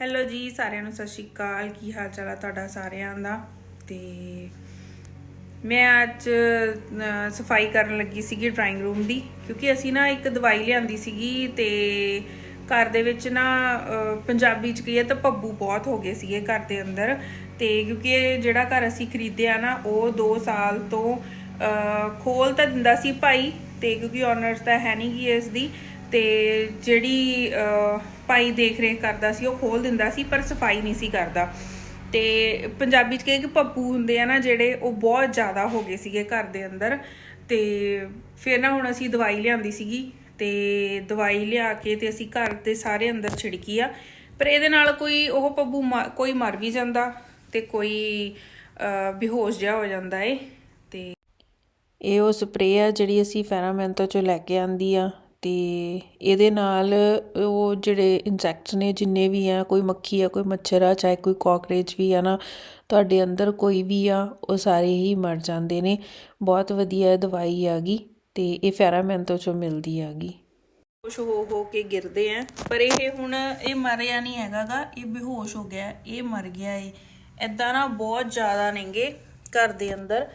Hello ਜੀ ਸਾਰਿਆਂ ਨੂੰ ਸਤਿ ਸ਼੍ਰੀ ਅਕਾਲ। ਕੀ ਹਾਲ ਚਾਲ ਆ ਤੁਹਾਡਾ ਸਾਰਿਆਂ ਦਾ? ਤੇ ਮੈਂ ਅੱਜ ਸਫ਼ਾਈ ਕਰਨ ਲੱਗੀ ਸੀਗੀ ਡਰਾਇੰਗ ਰੂਮ ਦੀ ਕਿਉਂਕਿ ਅਸੀਂ ਨਾ ਇੱਕ ਦਵਾਈ ਲਿਆਂਦੀ ਸੀਗੀ ਤੇ ਘਰ ਦੇ ਵਿੱਚ ਨਾ ਪੰਜਾਬੀ ਚ ਕਹੀਏ ਤਾਂ ਪੱਬੂ ਬਹੁਤ ਹੋ ਗਏ ਸੀਗੇ ਘਰ ਦੇ ਅੰਦਰ। ਤੇ ਕਿਉਂਕਿ ਇਹ ਜਿਹੜਾ ਘਰ ਅਸੀਂ ਖਰੀਦਿਆ ਨਾ ਉਹ 2 ਸਾਲ ਤੋਂ ਅਹ, ਖੋਲ ਤਾਂ ਦਿੰਦਾ ਸੀ ਭਾਈ ਤੇ ਕਿਉਂਕਿ ਓਨਰਸ ਤਾਂ ਹੈ ਨਹੀਂ ਗੀ ਇਸ ਦੀ। ਤੇ ਜਿਹੜੀ ਭਾਈ ਦੇਖ ਰੇਖ ਕਰਦਾ ਸੀ, ਉਹ ਖੋਲ ਦਿੰਦਾ ਸੀ, ਪਰ ਸਫ਼ਾਈ ਨਹੀਂ ਸੀ ਕਰਦਾ। ਤੇ ਪੰਜਾਬੀ ਚ ਕਹੇ ਕਿ ਪੱਪੂ ਹੁੰਦੇ ਆ ਨਾ, ਜਿਹੜੇ ਉਹ ਬਹੁਤ ਜ਼ਿਆਦਾ ਹੋ ਗਏ ਸੀਗੇ ਘਰ ਦੇ ਅੰਦਰ। ਤੇ ਫਿਰ ਨਾ ਹੁਣ ਅਸੀਂ ਦਵਾਈ ਲਿਆਂਦੀ ਸੀਗੀ, ਤੇ ਦਵਾਈ ਲਿਆ ਕੇ ਤੇ ਅਸੀਂ ਘਰ ਦੇ ਸਾਰੇ ਅੰਦਰ ਛਿੜਕੀ ਆ। ਪਰ ਇਹਦੇ ਨਾਲ ਕੋਈ, ਉਹ ਪੱਬੂ ਮ- ਕੋਈ ਮਰ ਵੀ ਜਾਂਦਾ ਤੇ ਕੋਈ ਬੇਹੋਸ਼ ਜਿਹਾ ਹੋ ਜਾਂਦਾ ਏ। ਤੇ ਇਹ ਉਹ ਸਪਰੇਅ ਆ ਜਿਹੜੀ ਅਸੀਂ ਫੈਰਾਮੈਂਟੋ ਚੋਂ ਲੈ ਕੇ ਆਂਦੀ ਆ। ਤੇ ਇਹਦੇ ਨਾਲ ਉਹ ਜਿਹੜੇ ਇਨਸੈਕਟਸ ਨੇ, ਜਿੰਨੇ ਵੀ ਆ, ਕੋਈ ਮੱਖੀ ਆ, ਕੋਈ ਮੱਛਰ ਆ, ਚਾਹੇ ਕੋਈ ਕਾਕਰੋਚ ਵੀ ਆ ਨਾ, ਤੁਹਾਡੇ ਅੰਦਰ ਕੋਈ ਵੀ ਆ, ਉਹ ਸਾਰੇ ਹੀ ਮਰ ਜਾਂਦੇ ਨੇ। ਬਹੁਤ ਵਧੀਆ ਇਹ ਦਵਾਈ ਆਗੀ ਤੇ ਇਹ ਫੈਰਾਮੈਂਟੋ ਚੋਂ ਮਿਲਦੀ ਆਗੀ ਖੁਸ਼ ਹੋ ਹੋ ਕੇ ਗਿਰਦੇ ਆ। ਪਰ ਇਹ ਹੁਣ ਇਹ ਮਰਿਆ ਨਹੀਂ ਹੈਗਾਗਾ, ਇਹ ਬੇਹੋਸ਼ ਹੋ ਗਿਆ, ਇਹ ਮਰ ਗਿਆ ਏ। ਐਦਾਂ ਨਾ ਬਹੁਤ ਜ਼ਿਆਦਾ ਨੇਗੇ ਘਰ ਦੇ ਅੰਦਰ।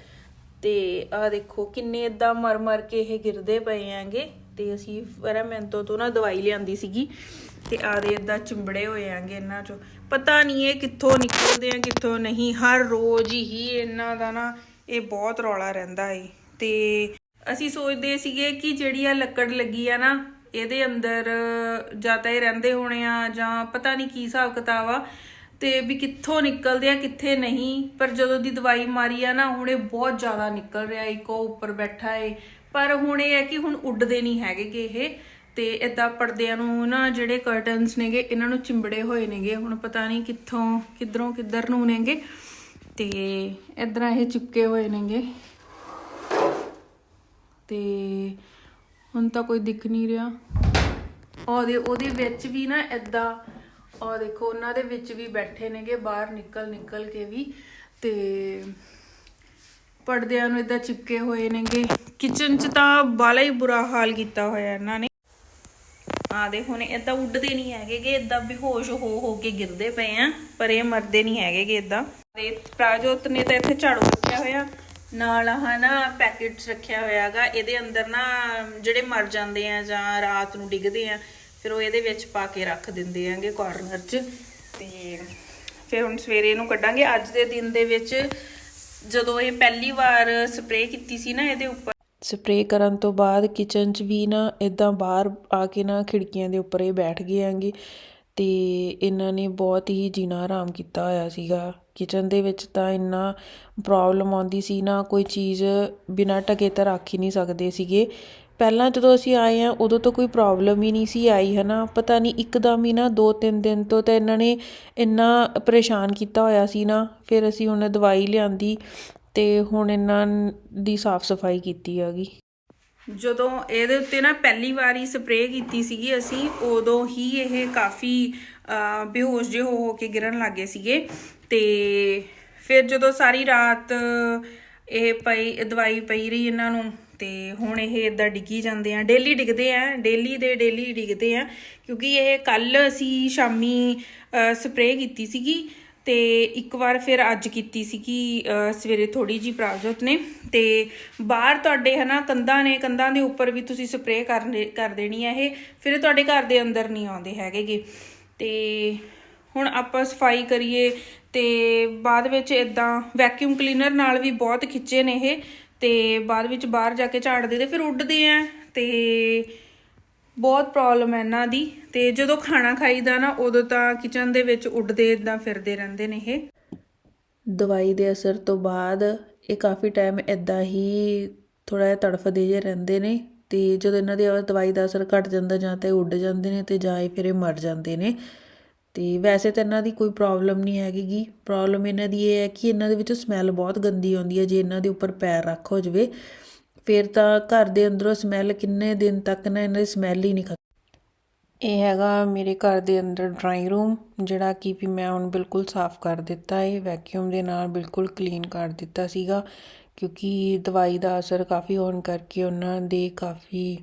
ਤੇ ਆ ਦੇਖੋ, ਕਿੰਨੇ ਇਦਾਂ ਮਰ ਮਰ ਕੇ ਇਹ ਗਿਰਦੇ ਪਏ ਆਂਗੇ ਤੇ ਅਸੀਂ ਫੈਰਾਮੈਂਟੋ ਤੋਂ ਨਾ ਦਵਾਈ ਲਿਆਂਦੀ ਸੀਗੀ ਤੇ ਆ ਇਦਾਂ ਚਿੰਬੜੇ ਹੋਏ ਆਂਗੇ ਇਹਨਾਂ ਚੋਂ। ਪਤਾ ਨਹੀਂ ਇਹ ਕਿੱਥੋਂ ਨਿਕਲਦੇ ਆ, ਕਿੱਥੋਂ ਨਹੀਂ। ਹਰ ਰੋਜ਼ ਹੀ ਇਹਨਾਂ ਦਾ ਨਾ ਇਹ ਬਹੁਤ ਰੌਲਾ ਰਹਿੰਦਾ ਏ। ਤੇ ਅਸੀਂ ਸੋਚਦੇ ਸੀਗੇ ਕਿ ਜਿਹੜੀ ਆ ਲੱਕੜ ਲੱਗੀ ਆ ਨਾ, ਇਹਦੇ ਅੰਦਰ ਜਾਂ ਤਾਂ ਇਹ ਰਹਿੰਦੇ ਹੋਣੇ ਆ ਜਾਂ ਪਤਾ ਨਹੀਂ ਕੀ ਹਿਸਾਬ ਕਿਤਾਬ ਆ, ਤੇ ਵੀ ਕਿੱਥੋਂ ਨਿਕਲਦੇ ਆ, ਕਿੱਥੇ ਨਹੀਂ। ਪਰ ਜਦੋਂ ਦੀ ਦਵਾਈ ਮਾਰੀ ਆ ਨਾ, ਹੁਣ ਇਹ ਬਹੁਤ ਜ਼ਿਆਦਾ ਨਿਕਲ ਰਿਹਾ ਇੱਕ ਉਹ ਉੱਪਰ ਬੈਠਾ ਏ। ਪਰ ਹੁਣ ਇਹ ਹੈ ਕਿ ਹੁਣ ਉੱਡਦੇ ਨਹੀਂ ਹੈਗੇ ਕਿ ਇਹ ਤੇ ਇਦਾਂ ਪਰਦਿਆਂ ਨੂੰ ਨਾ ਜਿਹੜੇ ਕਰਟਨਸ ਨੇਗੇ, ਇਹਨਾਂ ਨੂੰ ਚਿੰਬੜੇ ਹੋਏ ਨੇਗੇ, ਹੁਣ ਪਤਾ ਨਹੀਂ ਕਿੱਥੋਂ, ਕਿੱਧਰੋਂ, ਕਿੱਧਰ ਨੂੰ ਨੇਗੇ ਤੇ ਇਧਰ ਇਹ ਚਿਪਕੇ ਹੋਏ ਨੇਗੇ। ਤੇ ਹੁਣ ਤਾਂ ਕੋਈ ਦਿਖ ਨਹੀਂ ਰਿਹਾ। ਉਹਦੇ ਉਹਦੇ ਵਿੱਚ ਵੀ ਨਾ ਏਦਾਂ, ਉਹ ਦੇਖੋ, ਉਹਨਾਂ ਦੇ ਵਿੱਚ ਵੀ ਬੈਠੇ ਨੇਗੇ, ਬਾਹਰ ਨਿਕਲ ਨਿਕਲ ਕੇ ਵੀ ਤੇ ਪਰਦਿਆਂ ਨੂੰ ਏਦਾਂ ਚਿਪਕੇ ਹੋਏ ਨੇਗੇ। ਕਿਚਨ 'ਚ ਤਾਂ ਬਾਲਾ ਹੀ ਬੁਰਾ ਹਾਲ ਕੀਤਾ ਹੋਇਆ ਇਹਨਾਂ ਨੇ। ਆ ਦੇ ਹੁਣ ਏਦਾਂ ਉੱਡਦੇ ਨਹੀਂ ਹੈਗੇ ਕਿ ਏਦਾਂ ਬੇਹੋਸ਼ ਹੋ ਹੋ ਕੇ ਗਿਰਦੇ ਪਏ ਆ, ਪਰ ਇਹ ਮਰਦੇ ਨਹੀਂ ਹੈਗੇ ਕਿ ਏਦਾਂ। ਤੇ ਪ੍ਰਾਜੋਤ ਨੇ ਤਾਂ ਇੱਥੇ ਝਾੜੂ ਰੱਖਿਆ ਹੋਇਆ। ਨਾਲ ਆਹ ਨਾ ਪੈਕੇਟਸ ਰੱਖਿਆ ਹੋਇਆਗਾ ਇਹਦੇ ਅੰਦਰ ਨਾ ਜਿਹੜੇ ਮਰ ਜਾਂਦੇ ਆ ਜਾਂ ਰਾਤ ਨੂੰ ਡਿੱਗਦੇ ਆ, ਫਿਰ ਉਹ ਇਹਦੇ ਵਿੱਚ ਪਾ ਕੇ ਰੱਖ ਦਿੰਦੇ ਆਂਗੇ ਕਾਰਨਰ 'ਚ। ਤੇ ਫਿਰ ਹੁਣ ਸਵੇਰੇ ਇਹਨੂੰ ਕੱਢਾਂਗੇ। ਅੱਜ ਦੇ ਦਿਨ ਦੇ ਵਿੱਚ ਜਦੋਂ ਇਹ ਪਹਿਲੀ ਵਾਰ ਸਪਰੇਅ ਕੀਤੀ ਸੀ ਨਾ ਇਹਦੇ ਉੱਪਰ। ਸਪਰੇਅ ਕਰਨ ਤੋਂ ਬਾਅਦ ਕਿਚਨ 'ਚ ਵੀ ਨਾ ਇਦਾਂ ਬਾਹਰ ਆ ਕੇ ਨਾ ਖਿੜਕੀਆਂ ਦੇ ਉੱਪਰ ਇਹ ਬੈਠ ਗਏ ਆਂਗੇ ਤੇ ਇਹਨਾਂ ਨੇ ਬਹੁਤ ਹੀ ਜੀਣਾ ਆਰਾਮ ਕੀਤਾ ਹੋਇਆ ਸੀਗਾ। ਕਿਚਨ ਦੇ ਵਿੱਚ ਤਾਂ ਇੰਨਾ ਪ੍ਰੋਬਲਮ ਆਉਂਦੀ ਸੀ ਨਾ, ਕੋਈ ਚੀਜ਼ ਬਿਨਾਂ ਢਕੇ ਤਾਂ ਰੱਖ ਹੀ ਨਹੀਂ ਸਕਦੇ ਸੀਗੇ। ਪਹਿਲਾਂ ਜਦੋਂ ਅਸੀਂ ਆਏ ਹਾਂ, ਉਦੋਂ ਤਾਂ ਕੋਈ ਪ੍ਰੋਬਲਮ ਹੀ ਨਹੀਂ ਸੀ ਆਈ ਹੈ ਨਾ ਪਤਾ ਨਹੀਂ, ਇੱਕਦਮ ਹੀ ਨਾ 2-3 ਦਿਨ ਤੋਂ ਤਾਂ ਇਹਨਾਂ ਨੇ ਇੰਨਾ ਪਰੇਸ਼ਾਨ ਕੀਤਾ ਹੋਇਆ ਸੀ ਨਾ, ਫਿਰ ਅਸੀਂ ਹੁਣ ਦਵਾਈ ਲਿਆਂਦੀ ਤੇ ਹੁਣ ਇਹਨਾਂ ਦੀ ਸਾਫ਼ ਸਫ਼ਾਈ ਕੀਤੀ ਹੈਗੀ। ਜਦੋਂ ਇਹਦੇ ਉੱਤੇ ਨਾ ਪਹਿਲੀ ਵਾਰੀ ਸਪਰੇਅ ਕੀਤੀ ਸੀਗੀ ਅਸੀਂ, ਉਦੋਂ ਹੀ ਇਹ ਕਾਫੀ ਬੇਹੋਸ਼ ਜਿਹੇ ਹੋ ਹੋ ਕੇ ਗਿਰਨ ਲੱਗੇ ਸੀਗੇ ਤੇ ਫਿਰ ਜਦੋਂ ਸਾਰੀ ਰਾਤ ਇਹ ਪਈ ਦਵਾਈ ਪਈ ਰਹੀ ਇਹਨਾਂ ਨੂੰ ਤੇ ਹੁਣ ਇਹ ਇਦਾਂ ਡਿੱਗੀ ਜਾਂਦੇ ਆ। ਡੇਲੀ ਡਿੱਗਦੇ ਆ ਡੇਲੀ ਦੇ ਡੇਲੀ ਡਿੱਗਦੇ ਆ ਕਿਉਂਕਿ ਇਹ ਕੱਲ ਅਸੀਂ ਸ਼ਾਮੀ ਸਪਰੇਅ ਕੀਤੀ ਸੀਗੀ ਤੇ ਇੱਕ ਵਾਰ ਫਿਰ ਅੱਜ ਕੀਤੀ ਸੀਗੀ ਅਹ, ਸਵੇਰੇ ਥੋੜੀ ਜੀ ਪ੍ਰਾਜੋਤ ਨੇ ਤੇ ਬਾਹਰ ਤੁਹਾਡੇ ਹਨਾ ਕੰਧਾਂ ਨੇ ਕੰਧਾਂ ਦੇ ਉੱਪਰ ਵੀ ਤੁਸੀਂ ਸਪਰੇਅ ਕਰਨੇ ਕਰ ਦੇਣੀ ਹੈ ਇਹ ਫਿਰ ਤੁਹਾਡੇ ਘਰ ਦੇ ਅੰਦਰ ਨਹੀਂ ਆਉਂਦੇ ਹੈਗੇਗੇ। ਤੇ ਹੁਣ ਆਪਾਂ ਸਫ਼ਾਈ ਕਰੀਏ ਤੇ ਬਾਅਦ ਵਿੱਚ ਇਦਾਂ ਵੈਕਿਊਮ ਕਲੀਨਰ ਨਾਲ ਵੀ ਬਹੁਤ ਖਿੱਚੇ ਨੇ ਇਹ, ਤੇ ਬਾਅਦ ਵਿੱਚ ਬਾਹਰ ਜਾ ਕੇ ਝਾੜਦੇ ਤੇ ਫਿਰ ਉੱਡਦੇ ਆ, ਤੇ ਬਹੁਤ ਪ੍ਰੋਬਲਮ ਹੈ ਇਹਨਾਂ ਦੀ, ਤੇ ਜਦੋਂ ਖਾਣਾ ਖਾਈਦਾ ਨਾ ਉਦੋਂ ਤਾਂ ਕਿਚਨ ਦੇ ਵਿੱਚ ਉੱਡਦੇ ਇਦਾਂ ਫਿਰਦੇ ਰਹਿੰਦੇ ਨੇ ਇਹ। ਦਵਾਈ ਦੇ ਅਸਰ ਤੋਂ ਬਾਅਦ ਇਹ ਕਾਫੀ ਟਾਈਮ ਇਦਾਂ ਹੀ ਥੋੜਾ ਜਿਹਾ ਤੜਫਦੇ ਜਿਹੇ ਰਹਿੰਦੇ ਨੇ, ਤੇ ਜਦੋਂ ਇਹਨਾਂ ਦੀ ਦਵਾਈ ਦਾ ਅਸਰ ਘਟ ਜਾਂਦਾ ਜਾਂ ਤਾਂ ਇਹ ਉੱਡ ਜਾਂਦੇ ਨੇ ਤੇ ਜਾਂ ਇਹ ਫਿਰ ਇਹ ਮਰ ਜਾਂਦੇ ਨੇ। ਅਤੇ ਵੈਸੇ ਤਾਂ ਇਹਨਾਂ ਦੀ ਕੋਈ ਪ੍ਰੋਬਲਮ ਨਹੀਂ ਹੈਗੀਗੀ। ਪ੍ਰੋਬਲਮ ਇਹਨਾਂ ਦੀ ਇਹ ਹੈ ਕਿ ਇਹਨਾਂ ਦੇ ਵਿੱਚੋਂ ਸਮੈਲ ਬਹੁਤ ਗੰਦੀ ਆਉਂਦੀ ਹੈ। ਜੇ ਇਹਨਾਂ ਦੇ ਉੱਪਰ ਪੈਰ ਰੱਖ ਹੋ ਜਾਵੇ, ਫਿਰ ਤਾਂ ਘਰ ਦੇ ਅੰਦਰੋਂ ਸਮੈਲ ਕਿੰਨੇ ਦਿਨ ਤੱਕ ਨਾ ਇਹਨਾਂ ਦੀ ਸਮੈਲ ਹੀ ਨਹੀਂ ਖਤਮ। ਇਹ ਹੈਗਾ ਮੇਰੇ ਘਰ ਦੇ ਅੰਦਰ ਡਰਾਇੰਗ ਰੂਮ ਜਿਹੜਾ ਕਿ ਵੀ ਮੈਂ ਹੁਣ ਬਿਲਕੁਲ ਸਾਫ਼ ਕਰ ਦਿੱਤਾ ਹੈ ਵੈਕਿਊਮ ਦੇ ਨਾਲ ਬਿਲਕੁਲ ਕਲੀਨ ਕਰ ਦਿੱਤਾ ਸੀਗਾ, ਕਿਉਂਕਿ ਦਵਾਈ ਦਾ ਅਸਰ ਕਾਫੀ ਹੋਣ ਕਰਕੇ ਉਹਨਾਂ ਦੇ ਕਾਫੀ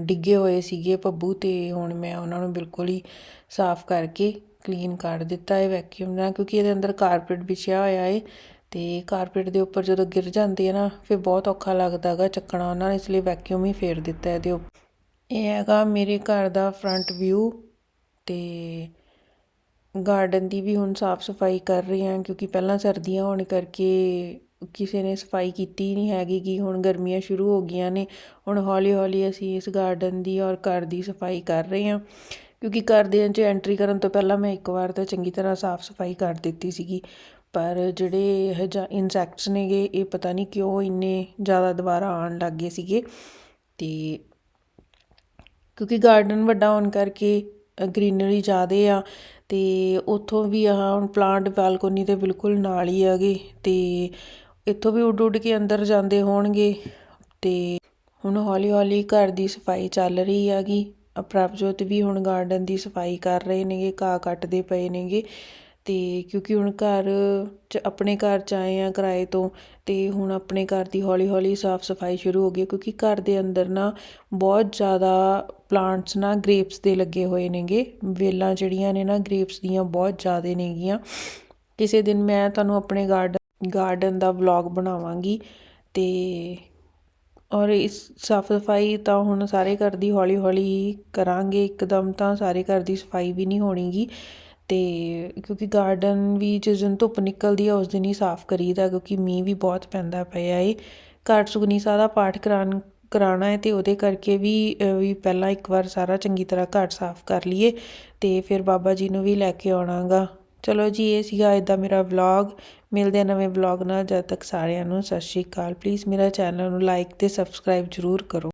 ਡਿੱਗੇ ਹੋਏ ਸੀਗੇ ਭੱਬੂ ਅਤੇ ਹੁਣ ਮੈਂ ਉਹਨਾਂ ਨੂੰ ਬਿਲਕੁਲ ਹੀ ਸਾਫ਼ ਕਰਕੇ ਕਲੀਨ ਕਰ ਦਿੱਤਾ ਹੈ ਵੈਕਿਊਮ ਨਾਲ, ਕਿਉਂਕਿ ਇਹਦੇ ਅੰਦਰ ਕਾਰਪੇਟ ਵਿਛਿਆ ਹੋਇਆ ਹੈ ਅਤੇ ਕਾਰਪੇਟ ਦੇ ਉੱਪਰ ਜਦੋਂ ਗਿਰ ਜਾਂਦੇ ਆ ਨਾ, ਫਿਰ ਬਹੁਤ ਔਖਾ ਲੱਗਦਾ ਹੈਗਾ ਚੱਕਣਾ ਉਹਨਾਂ ਨੇ, ਇਸ ਲਈ ਵੈਕਿਊਮ ਹੀ ਫੇਰ ਦਿੱਤਾ ਇਹਦੇ ਉੱਪਰ। ਇਹ ਹੈਗਾ ਮੇਰੇ ਘਰ ਦਾ ਫਰੰਟ ਵਿਊ ਅਤੇ ਗਾਰਡਨ ਦੀ ਵੀ ਹੁਣ ਸਾਫ਼ ਸਫ਼ਾਈ ਕਰ ਰਹੀ ਹਾਂ, ਕਿਉਂਕਿ ਪਹਿਲਾਂ ਸਰਦੀਆਂ ਹੋਣ ਕਰਕੇ ਕਿਸੇ ਨੇ ਸਫ਼ਾਈ ਕੀਤੀ ਨਹੀਂ ਹੈਗੀ ਕਿ ਹੁਣ ਗਰਮੀਆਂ ਸ਼ੁਰੂ ਹੋ ਗਈਆਂ ਨੇ, ਹੁਣ ਹੌਲੀ ਹੌਲੀ ਅਸੀਂ ਇਸ ਗਾਰਡਨ ਦੀ ਔਰ ਘਰ ਦੀ ਸਫ਼ਾਈ ਕਰ ਰਹੇ ਹਾਂ। ਕਿਉਂਕਿ ਘਰ ਦੇ 'ਚ ਐਂਟਰੀ ਕਰਨ ਤੋਂ ਪਹਿਲਾਂ ਮੈਂ ਇੱਕ ਵਾਰ ਤਾਂ ਚੰਗੀ ਤਰ੍ਹਾਂ ਸਾਫ਼ ਸਫ਼ਾਈ ਕਰ ਦਿੱਤੀ ਸੀਗੀ। ਪਰ ਜਿਹੜੇ ਇਹ ਜਾਂ ਇਨਸੈਕਟਸ ਨੇਗੇ, ਇਹ ਪਤਾ ਨਹੀਂ ਕਿਉਂ ਇੰਨੇ ਜ਼ਿਆਦਾ ਦੁਬਾਰਾ ਆਉਣ ਲੱਗ ਗਏ ਸੀਗੇ। ਤੇ ਕਿਉਂਕਿ ਗਾਰਡਨ ਵੱਡਾ ਹੋਣ ਕਰਕੇ ਗ੍ਰੀਨਰੀ ਜ਼ਿਆਦਾ ਆ, ਤੇ ਉੱਥੋਂ ਵੀ ਆਹ ਹੁਣ ਪਲਾਂਟ ਬਾਲਕੋਨੀ ਦੇ ਬਿਲਕੁਲ ਨਾਲ ਹੀ ਹੈਗੇ, ਤੇ ਇੱਥੋਂ ਵੀ ਉੱਡ ਉੱਡ ਕੇ ਅੰਦਰ ਜਾਂਦੇ ਹੋਣਗੇ ਤੇ ਹੁਣ ਹੌਲੀ ਹੌਲੀ ਘਰ ਦੀ ਸਫ਼ਾਈ ਚੱਲ ਰਹੀ ਹੈਗੀ। ਪ੍ਰਭਜੋਤ ਵੀ ਹੁਣ ਗਾਰਡਨ ਦੀ ਸਫ਼ਾਈ ਕਰ ਰਹੇ ਨੇਗੇ, ਘਾਹ ਕੱਟਦੇ ਪਏ ਨੇਗੇ ਤੇ ਕਿਉਂਕਿ ਹੁਣ ਘਰ 'ਚ ਆਪਣੇ ਘਰ 'ਚ ਆਏ ਆ ਕਿਰਾਏ ਤੋਂ ਤੇ ਹੁਣ ਆਪਣੇ ਘਰ ਦੀ ਹੌਲੀ ਹੌਲੀ ਸਾਫ਼ ਸਫ਼ਾਈ ਸ਼ੁਰੂ ਹੋ ਗਈ ਕਿਉਂਕਿ ਘਰ ਦੇ ਅੰਦਰ ਨਾ ਬਹੁਤ ਜ਼ਿਆਦਾ ਪਲਾਂਟਸ ਨਾ ਗ੍ਰੇਪਸ ਦੇ ਲੱਗੇ ਹੋਏ ਨੇਗੇ। ਵੇਲਾਂ ਜਿਹੜੀਆਂ ਨੇ ਨਾ ਗ੍ਰੇਪਸ ਦੀਆਂ ਬਹੁਤ ਜ਼ਿਆਦਾ ਨੇਗੀਆਂ। ਕਿਸੇ ਦਿਨ ਮੈਂ ਤੁਹਾਨੂੰ ਆਪਣੇ ਗਾਰਡਨ ਗਾਰਡਨ ਦਾ ਵਲੌਗ ਬਣਾਵਾਂਗੀ ਤੇ ਔਰ ਇਸ ਸਾਫ਼ ਸਫ਼ਾਈ ਤਾਂ ਹੁਣ ਸਾਰੇ ਘਰ ਦੀ ਹੌਲੀ ਹੌਲੀ ਕਰਾਂਗੇ, ਇੱਕਦਮ ਤਾਂ ਸਾਰੇ ਘਰ ਦੀ ਸਫ਼ਾਈ ਵੀ ਨਹੀਂ ਹੋਣੀਗੀ ਤੇ ਕਿਉਂਕਿ ਗਾਰਡਨ ਵੀ ਜਿਸ ਦਿਨ ਧੁੱਪ ਨਿਕਲਦੀ ਆ, ਉਸ ਦਿਨ ਹੀ ਸਾਫ਼ ਕਰੀਦਾ ਕਿਉਂਕਿ ਮੀਂਹ ਵੀ ਬਹੁਤ ਪੈਂਦਾ ਪਿਆ ਏ। ਘਰ ਸੁਖਨੀ ਸਾਹਿਬ ਦਾ ਪਾਠ ਕਰਾਉਣ ਕਰਾਉਣਾ ਹੈ ਤੇ ਉਹਦੇ ਕਰਕੇ ਵੀ ਵੀ ਪਹਿਲਾਂ ਇੱਕ ਵਾਰ ਸਾਰਾ ਚੰਗੀ ਤਰ੍ਹਾਂ ਘਰ ਸਾਫ਼ ਕਰ ਲਈਏ ਤੇ ਫਿਰ ਬਾਬਾ ਜੀ ਨੂੰ ਵੀ ਲੈ ਕੇ ਆਉਣਾਗਾ। ਚਲੋ ਜੀ, ਇਹ ਸੀਗਾ ਇਦਾਂ ਮੇਰਾ ਵਲੌਗ ਮਿਲਦੇ ਆ ਨਵੇਂ ਵਲੌਗ ਨਾਲ, ਜਦ ਤੱਕ ਸਾਰਿਆਂ ਨੂੰ ਸਤਿ ਸ਼੍ਰੀ ਅਕਾਲ। ਪਲੀਜ਼ ਮੇਰਾ ਚੈਨਲ ਨੂੰ ਲਾਈਕ ਤੇ ਸਬਸਕ੍ਰਾਈਬ ਜ਼ਰੂਰ ਕਰੋ।